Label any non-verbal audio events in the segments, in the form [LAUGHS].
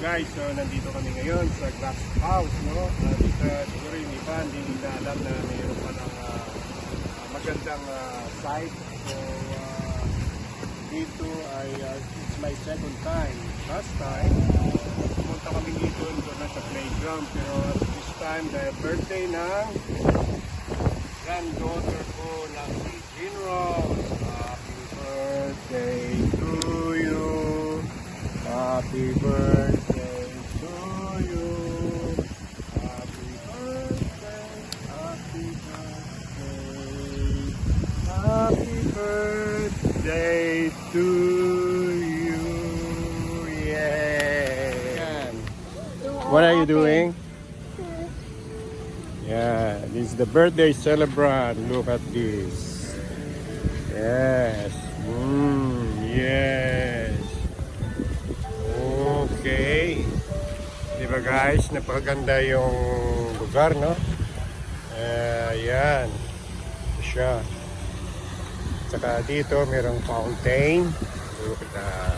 guys, so nandito kami ngayon sa glass house, no? Uh, dito, siguro yung iba, hindi nila alam na mayroon pa ng ah, magandang ah, site. So, ah, dito ay, ah, it's my second time. Last time, pumunta kami dito doon na sa playground, pero this time, dahil birthday ng granddaughter ko na si Jean Rose. Happy birthday to you. Happy birthday birthday celebrant. Look at this. Yes. Mm, yes. Okay. Di ba guys, napakaganda yung lugar, no? Uh, yan. Ito siya. Tsaka dito, merong fountain. Look at that.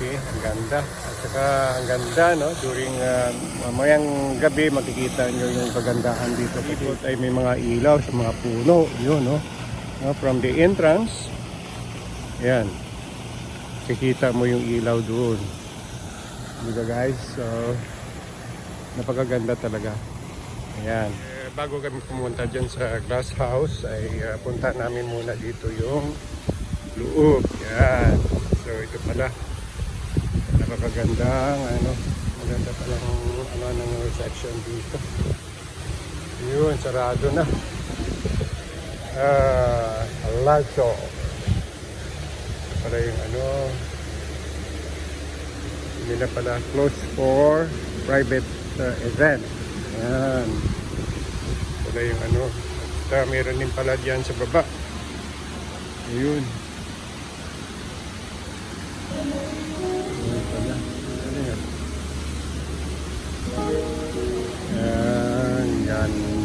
Okay, ang ganda. At saka ang ganda, no? During uh, mamayang gabi, makikita nyo yung kagandahan dito. Dito ay may mga ilaw sa mga puno. Yun, no? no? From the entrance, yan. Kikita mo yung ilaw doon. Diba guys? So, napakaganda talaga. Ayan. Eh, bago kami pumunta dyan sa glass house, ay uh, punta namin muna dito yung loob. Yan. So, ito pala napakagandang ano? Maganda pa lang ano ng reception dito. Yun sarado na. Ah Alto. Para yung ano hindi na pala close for private uh, event. Yan pala yung ano. At uh, meron din pala dyan sa baba. Yun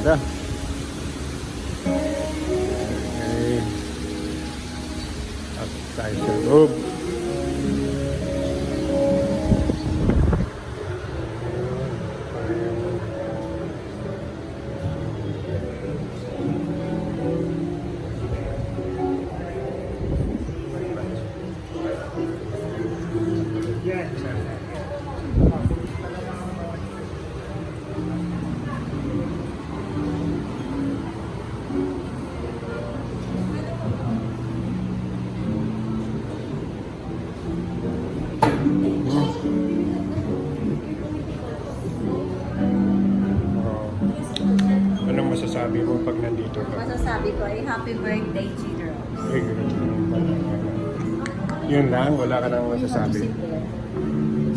ganda. Happy birthday, Chidro. Yun lang, wala ka nang masasabi.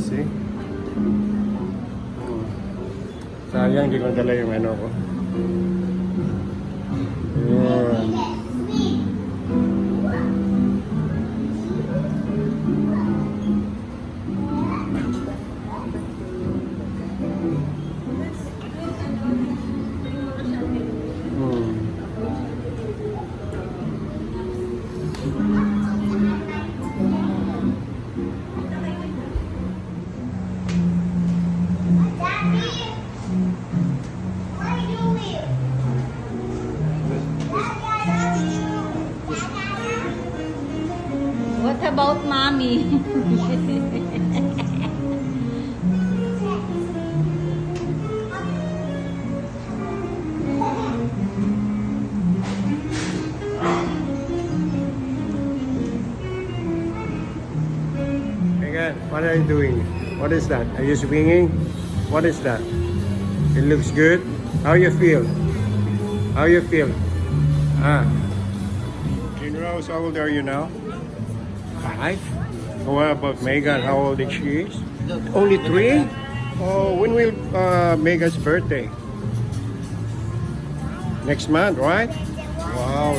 See? Hmm. Sayang, di ko dala yung ano ko. Mommy? Megan, what are you doing? What is that? Are you swinging? What is that? It looks good. How you feel? How you feel? Ah. Jean Rose, how old are you now? Five. What about Megan? How old is she? Only three? Oh, when will uh, Megan's birthday? Next month, right? Wow.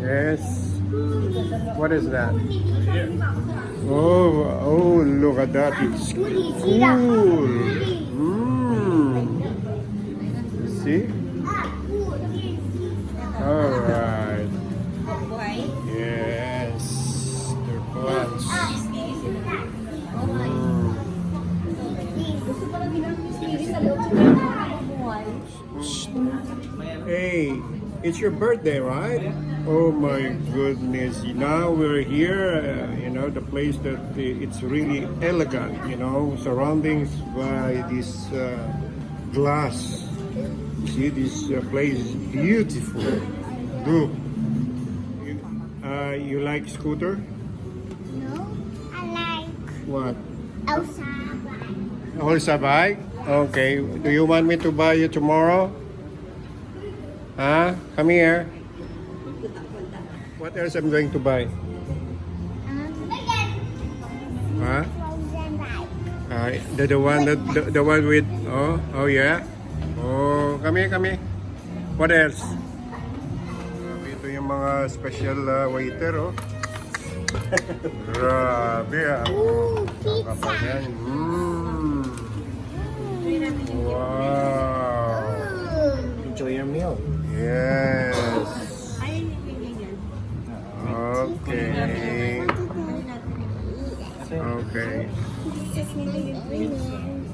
Yes. What is that? Oh, oh, look at that. It's cool. It's your birthday, right? Oh my goodness! Now we're here. Uh, you know the place that uh, it's really elegant. You know, surroundings by this uh, glass. See, this uh, place is beautiful. Look. You, uh, you like scooter? No, I like What? Elsa. Also bike? Okay. Do you want me to buy you tomorrow? Huh? Come here. What else I'm going to buy? Um, Huh? Uh, the, the one that the, the one with oh oh yeah. Oh, kami kami. What else? Grabe, ito yung mga special uh, waiter oh. [LAUGHS] Grabe ah. Kapal pizza. Mm. Wow. Enjoy your meal. Yes. Okay. Okay.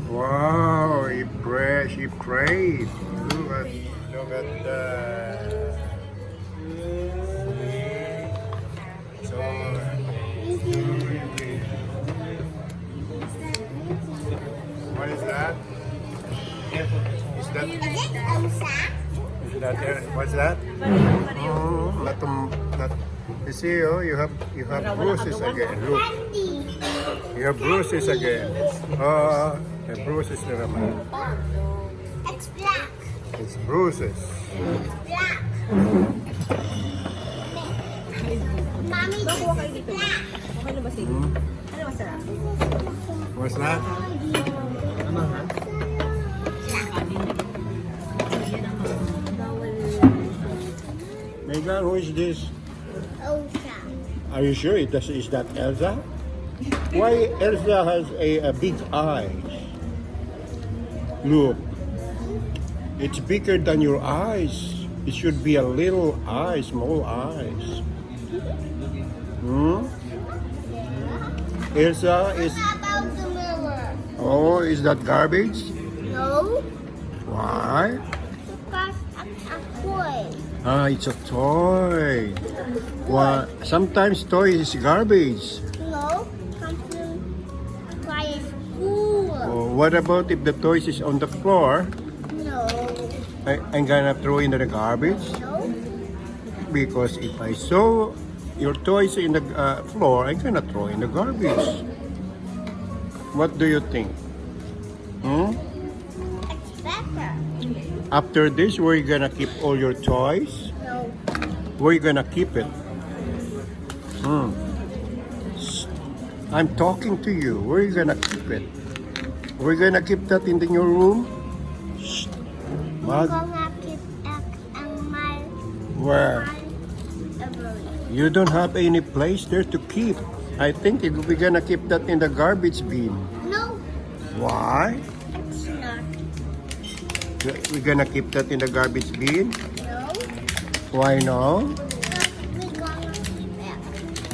Wow, he prayed. She prayed. Look at, look at that. What is that? Is that? That what's that? Oh, not, um, not, you see, oh, you have you have bruises again. Look, you have bruises again. Oh, the bruises na naman. It's black. It's bruises. Black. Mommy, this is black. Okay na ba? Hmm? Ano masarap? What's that? Who is this? Elsa. Are you sure it does, is that Elsa? Why Elsa has a, a big eyes? Look, it's bigger than your eyes. It should be a little eye, small eyes. Hmm? Elsa is. How about the mirror? Oh, is that garbage? No, Why? because a, a toy. Ah, it's a toy. Why? Sometimes toy is garbage. No, something toy is cool. Oh, what about if the toys is on the floor? No, I, I'm gonna throw into the garbage no, because if I saw your toys in the uh, floor, I'm gonna throw in the garbage. What do you think? Hmm? After this, where you gonna keep all your toys? No, Where you gonna keep it? Hmm. I'm talking to you. Where you gonna keep it? We're gonna keep that in the, new room? Shh. I'm What? gonna keep my Where? You don't have any place there to keep. I think it- we're gonna keep that in the garbage bin. No, Why? We're gonna keep that in the garbage bin? No, Why no?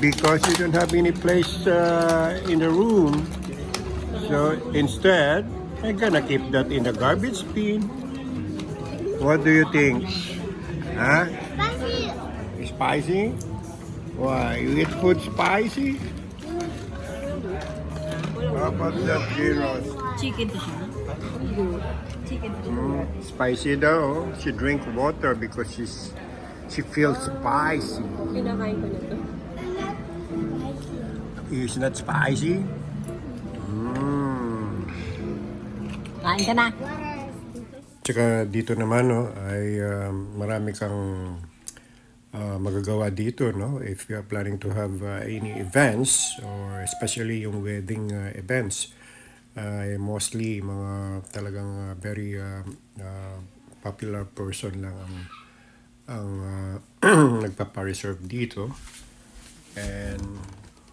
because you don't have any place uh, in the room. So instead, I'm gonna keep that in the garbage bin. What do you think? Huh? Spicy. Spicy? Why? You eat food spicy? How about that, Giros? Chicken Chicken to siya. Mm, spicy daw. She drink water because she's she feels spicy. Kinakain ko na to. Is not spicy? Mm. Kain ka na. Tsaka dito naman no, ay um, marami kang uh, magagawa dito no if you are planning to have uh, any events or especially yung wedding uh, events ay mostly mga talagang uh, very uh, uh, popular person lang ang ang uh, [CLEARS THROAT] nagpapa-reserve dito. And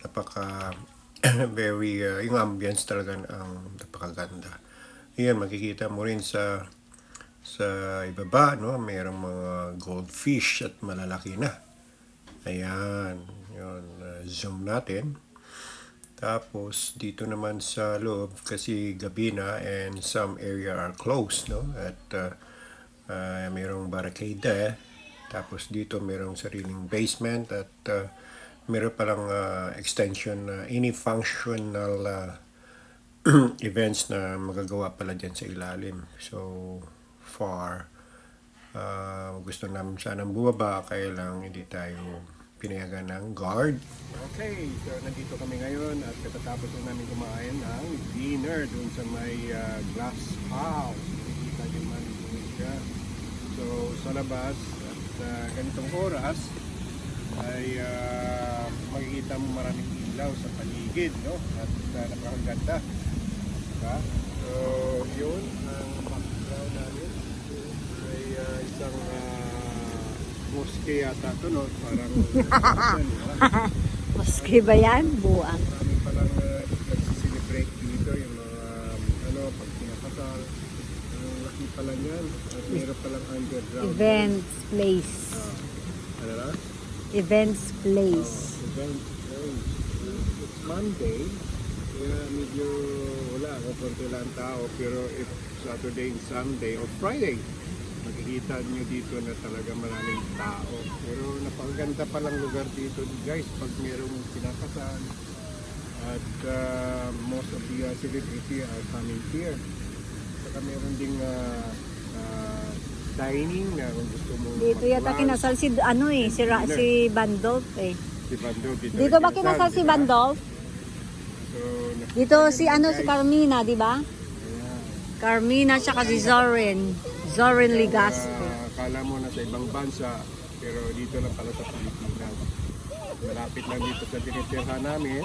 napaka [CLEARS THROAT] very uh, yung ambience talaga ang napakaganda. Yan makikita mo rin sa sa ibaba no? Mayroong mga goldfish at malalaki na. Ayan yun uh, zoom natin Tapos dito naman sa loob kasi gabi na and some area are closed no? At uh, uh, mayroong barricade tapos dito mayroong sariling basement at uh, mayroon palang uh, extension na any functional uh, [CLEARS THROAT] events na magagawa pala dyan sa ilalim. So far uh, gusto namin sanang bumaba kaya lang hindi tayo pinayagan ng guard Okay, so nandito kami ngayon at katatapos na namin kumain ng dinner dun sa may uh, glass house. Nakikita nyo man doon siya. So sa labas at uh, ganitong oras ay uh, makikita mo maraming ilaw sa paligid, no? At uh, napakaganda. Diba? So yun ang background namin ay uh, isang uh, mosque yata ito, no? Parang [LAUGHS] uh, Maski ba yan? Buang. Marami palang uh, nagsiselebrate dito yung mga um, ano, pag pinakasal. Ang laki pala yan. At meron palang underground. Events place. Ah, ano na? Events place. Ah, event place. It's Monday. Kaya medyo wala. Kukunti lang tao. Pero if Saturday Sunday or Friday, makikita nyo dito na talaga maraming tao. Pero napakaganda palang lugar dito guys pag merong pinakasal. At uh, most of the uh, celebrity are coming here. Saka meron ding uh, uh, dining na kung gusto mo Dito yata kinasal si ano eh, si, Ra- si Bandolf eh. Si Bandol dito. Dito ba kinasal si? Bandolf? So, Dito si ano si Carmina, di ba? Carmina tsaka si Zorin. Zorin Ligaspi. Ah, akala mo na sa ibang bansa, pero dito lang pala sa Pilipinas. Malapit lang dito sa tinitirhan namin.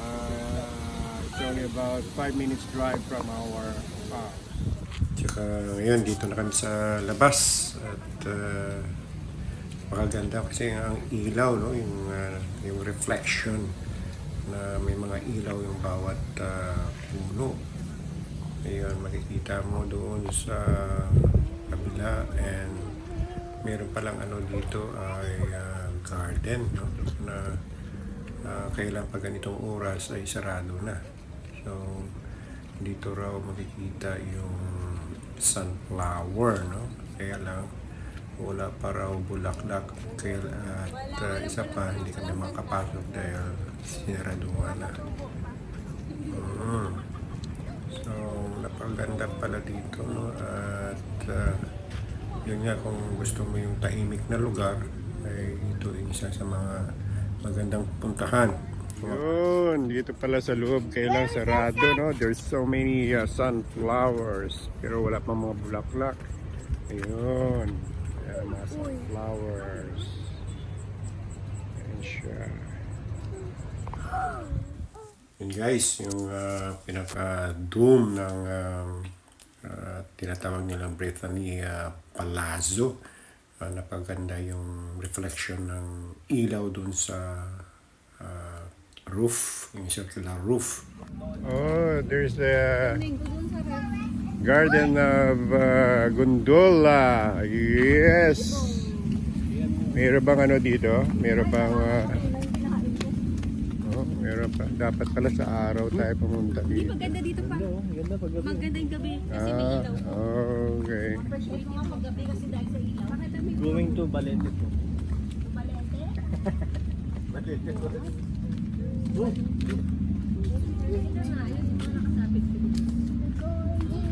Ah, it's only about 5 minutes drive from our house. Tsaka ngayon, dito na kami sa labas at uh, makaganda kasi ang ilaw, no? yung, ah, yung reflection na may mga ilaw yung bawat ah, puno. Ayun, makikita mo doon sa kabila and meron palang ano dito ay ah, garden no na uh, kailan pag ganitong oras ay sarado na. So dito raw makikita yung sunflower no. Kaya lang wala pa raw bulaklak kaya at ah, isa pa hindi kami makapasok dahil sinaraduhan na. Mm. So, napaganda pala dito, no? At uh, yun nga, kung gusto mo yung tahimik na lugar, ay ito yung isa sa mga magandang puntahan. Yun, dito pala sa loob, kailang sarado, no? There's so many uh, sunflowers, pero wala pa mga bulaklak. Ayun, Ayan, mga sunflowers. Ayan siya. [GASPS] Yun guys, yung uh, pinaka-doom ng um, uh, tinatawag nilang Brittany uh, Palazzo. Uh, napaganda yung reflection ng ilaw dun sa uh, roof, yung circular roof. Oh, there's the Garden of uh, Gondola. Yes! Meron bang ano dito? Meron bang... Uh, Oh, pa. Dapat pala sa araw tayo pumunta dito. Maganda dito pa. Maganda yung gabi kasi may Ah, ilaw. okay. Appreciate mo pag gabi kasi dahil sa ilaw. Going to Balete po. [LAUGHS]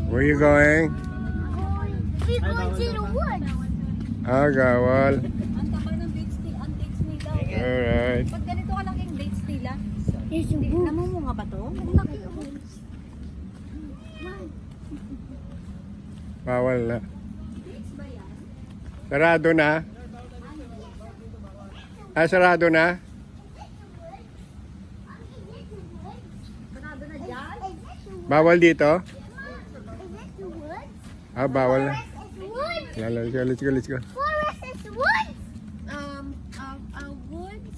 Where you going? We're going to the woods. Ah, Gawal. Ang taba ng nila, ang dates nila. Alright. Pag ganito ka lang yung dates nila, There's a hindi, book. naman mo nga ba to? Laki oh. Bawal na. Sarado na? Ah, sarado na? Bawal dito? Ah, bawal na. Let's go, let's go, let's go. Forest is woods. um, uh, uh, woods